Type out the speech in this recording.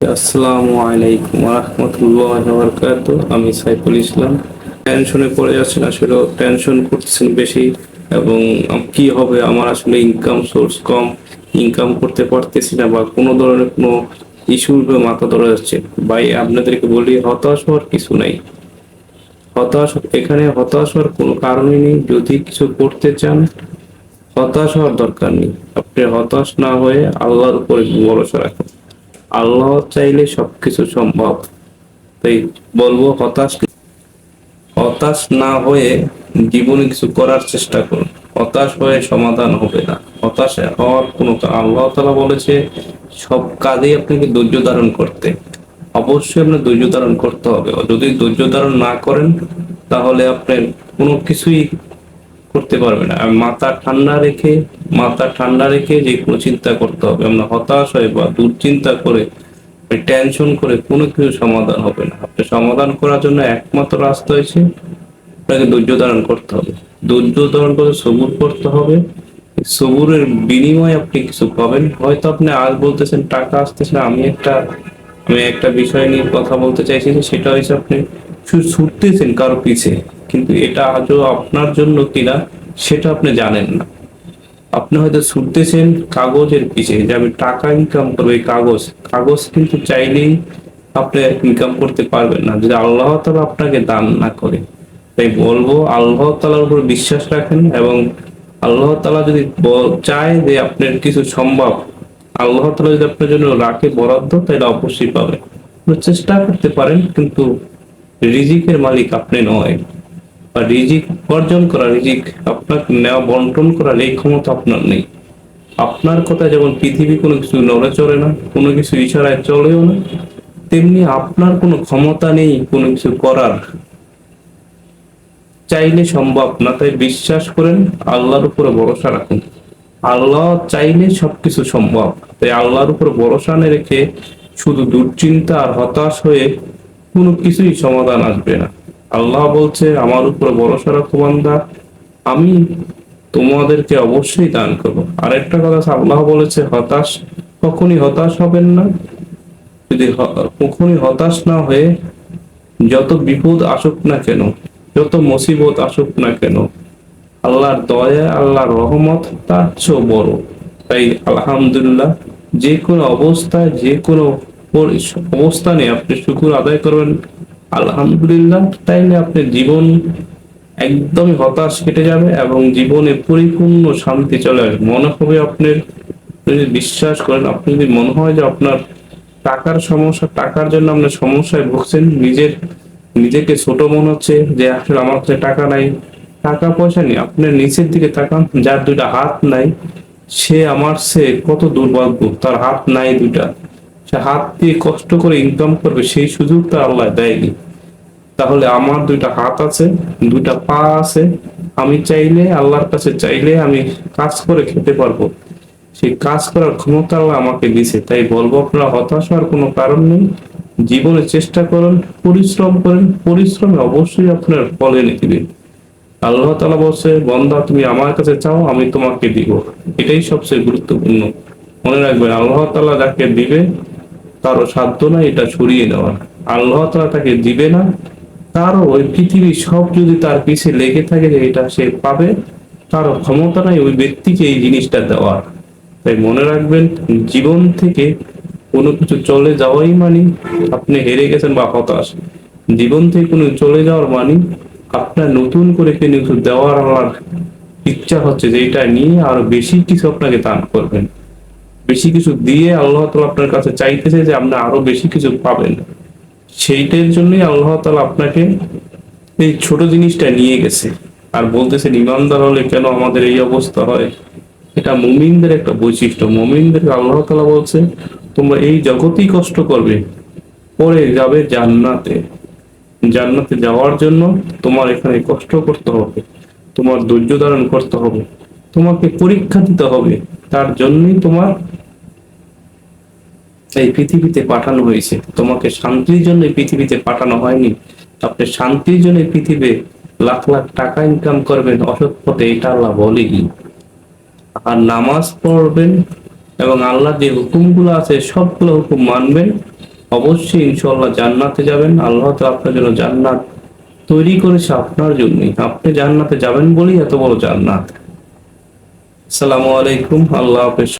আসসালামু আলাইকুম রহমতুল্লাহ বরকাত আমি সাইফুল ইসলাম। টেনশনে পড়ে যাচ্ছেন আসলে টেনশন করতেছেন বেশি এবং কি হবে? আমার আসলে ইনকাম সোর্স কম ইনকাম করতে পারতেছি না বা কোনো ধরনের কোনো ইস্যুর মাথা ধরে যাচ্ছে। ভাই, আপনাদেরকে বলি, হতাশ হওয়ার কিছু নাই। হতাশ, এখানে হতাশ হওয়ার কোনো কারণই নেই। যদি কিছু করতে চান, হতাশ হওয়ার দরকার নেই। আপনি হতাশ না হয়ে আল্লাহর উপরে ভরসা রাখুন। আল্লাহ চাইলে সবকিছু সম্ভব। তাই বলব, হতাশ হতাশ না হয়ে জীবনে কিছু করার চেষ্টা করুন। হতাশ হয়ে সমাধান হবে না। হতাশ হওয়ার কোনো আল্লাহ তালা বলেছে, সব কাজেই আপনাকে ধৈর্য ধারণ করতে। অবশ্যই আপনার ধৈর্য ধারণ করতে হবে। যদি ধৈর্য ধারণ না করেন, তাহলে আপনার কোনো কিছুই করতে পারবে না। মাথা ঠান্ডা রেখে, মাথা ঠান্ডা রেখে যে কোনো চিন্তা করতে হবে। আমরা হতাশ হয়ে বা দুশ্চিন্তা করে টেনশন করে কোনো কিছু সমাধান হবে না। আপনি সমাধান করার জন্য একমাত্র রাস্তা হয়েছে, আপনাকে ধৈর্য ধারণ করতে হবে। ধৈর্য ধারণ করে সবুর করতে হবে। সবুরের বিনিময়ে আপনি কিছু পাবেন। হয়তো আপনি আজ বলতেছেন, টাকা আসতেছে আমি একটা আমি একটা বিষয় নিয়ে কথা বলতে চাইছি সেটা হয়েছে আপনি ছুটতেছেন কারও পিছে। কিন্তু এটা আজও আপনার জন্য কিনা, সেটা আপনি জানেন না। আপনি হয়তো ছুটতেছেন কাগজের পিছে যে আমি টাকা ইনকাম করব, এই কাগজ। কাগজ কিন্তু চাইলেই আপনি ইনকাম করতে পারবেন না। যদি আল্লাহ তালা আপনাকে দান না করে, তাই বলব আল্লাহ তালার উপর বিশ্বাস রাখেন এবং আল্লাহ তালা যদি চায় যে আপনার কিছু সম্ভব, আল্লাহ তালা যদি আপনার জন্য রাখে বরাদ্দ, তাহলে অবশ্যই পাবেন। চেষ্টা করতে পারেন, কিন্তু রিজিকের মালিক আপনি নয়। বা রিজিক অর্জন করা, রিজিক আপনার নেওয়া, বন্টন করার এই ক্ষমতা আপনার নেই। আপনার কথা যেমন পৃথিবী কোনো কিছু নড়ে চলে না, কোনো কিছু ইশারায় চলেও না, তেমনি আপনার কোনো ক্ষমতা নেই কোনো কিছু করার। চাইলে সম্ভব না, তাই বিশ্বাস করেন, আল্লাহর উপরে ভরসা রাখুন। আল্লাহ চাইলে সবকিছু সম্ভব, তাই আল্লাহর উপর ভরসা না রেখে শুধু দুশ্চিন্তা আর হতাশ হয়ে কোনো কিছুই সমাধান আসবে না। আল্লাহ বলছে, আমার উপর ভরসা রাখো বান্দা, আমি তোমাদেরকে অবশ্যই দান করব। আরেকটা কথা আল্লাহ বলেছে, হতাশ কখনই হতাশ হবেন না। যদি কখনই হতাশ না হয়ে যত বিপদ আসুক না কেন, যত মুসিবত আসুক না কেন, আল্লাহর দয়া, আল্লাহর রহমত তার চেয়েও বড়। তাই আলহামদুলিল্লাহ, যে কোনো অবস্থায়, যে কোনো অবস্থানে আপনি শুকুর আদায় করবেন। আলহামদুলিল্লাহ, তাইলে আপনার জীবন একদমই হতাশ কেটে যাবে এবং জীবনে পরিপূর্ণ শান্তি চলে আসবে। মনে হবে আপনার আপনি যদি বিশ্বাস করেন আপনি যদি মনে হয় যে আপনার টাকার সমস্যা, টাকার জন্য আপনার সমস্যায় ভুগছেন, নিজের, নিজেকে ছোট মনে হচ্ছে যে আসলে আমার কাছে টাকা নাই, টাকা পয়সা নেই, আপনার নিচের দিকে তাকান, যার দুইটা হাত নাই, সে আমার সে কত দুর্ভাগ্য তার হাত নাই দুইটা। সে হাত দিয়ে কষ্ট করে ইনকাম করবে, সেই সুযোগটা আল্লাহ দেয়নি। তাহলে আমার দুইটা হাত আছে, দুইটা পা আছে, আমি চাইলে, আল্লাহর কাছে চাইলে আমি কাজ করে খেতে পারব। সেই কাজ করার ক্ষমতা আল্লাহ আমাকে দিছে তাই বলব, আপনারা হতাশ হওয়ার কোনো কারণ নেই। জীবনে চেষ্টা করুন, পরিশ্রম করেন, পরিশ্রমে অবশ্যই আপনার ফল এনে দিবেন আল্লাহ তালা বলছে বন্ধা তুমি আমার কাছে চাও, আমি তোমাকে দিব। এটাই সবচেয়ে গুরুত্বপূর্ণ। মনে রাখবেন, আল্লাহ তালা যাকে দিবে তারও সাধ্য না এটা সরিয়ে নেওয়ার আল্লাহ তালা তাকে দিবে না। তারও ওই পৃথিবী সব যদি তার পিছে লেগে থাকে যে এটা সে পাবে, তারও ক্ষমতা নাই ওই ব্যক্তিকে এই জিনিসটা দেওয়ার। তাই মনে রাখবেন, জীবন থেকে কোনো কিছু চলে যাওয়াই মানে আপনি হেরে গেছেন বা হতাশ। জীবন থেকে কোনো চলে যাওয়ার মানে আপনার নতুন করে কোনো কিছু দেওয়ার আমার ইচ্ছা হচ্ছে যে এটা নিয়ে আরও বেশি কিছু আপনাকে দান করবেন। বেশি কিছু দিয়ে আল্লাহ তালা আপনার কাছে চাইতেছে যে আপনি আরও বেশি কিছু পাবেন। সেইটার জন্যই আল্লাহ তালা আপনাকে এই ছোট জিনিসটা নিয়ে গেছে। আর বলতেছেন, ইমানদার হলে কেন আমাদের এই অবস্থা হয়? এটা মুমিনদের একটা বৈশিষ্ট্য। মুমিনদের আল্লাহ তালা বলছে, তোমরা এই জগতেই কষ্ট করবে, পরে যাবে জান্নাতে। জান্নাতে যাওয়ার জন্য তোমার এখানে কষ্ট করতে হবে, তোমার ধৈর্য ধারণ করতে হবে, তোমাকে পরীক্ষা দিতে হবে। তার জন্যই তোমার এই পৃথিবীতে পাঠানো হয়েছে। তোমাকে শান্তির জন্য পৃথিবীতে পাঠানো হয়নি। আপনি শান্তির জন্য এই পৃথিবীতে লাখ লাখ টাকা ইনকাম করবেন, অসৎ পথে, এটা আল্লাহ বলেনি আর নামাজ পড়বেন এবং আল্লাহ যে হুকুমগুলো আছে, সবগুলো হুকুম মানবেন। অবশ্যই ইনশাল্লাহ জান্নাতে যাবেন। আল্লাহ তো আপনার জন্য জান্নাত তৈরি করেছে আপনার জন্যই। আপনি জান্নাতে যাবেন বলেই এত বড় জান্নাত। আসসালামু আলাইকুম। আল্লাহ হাফেজ।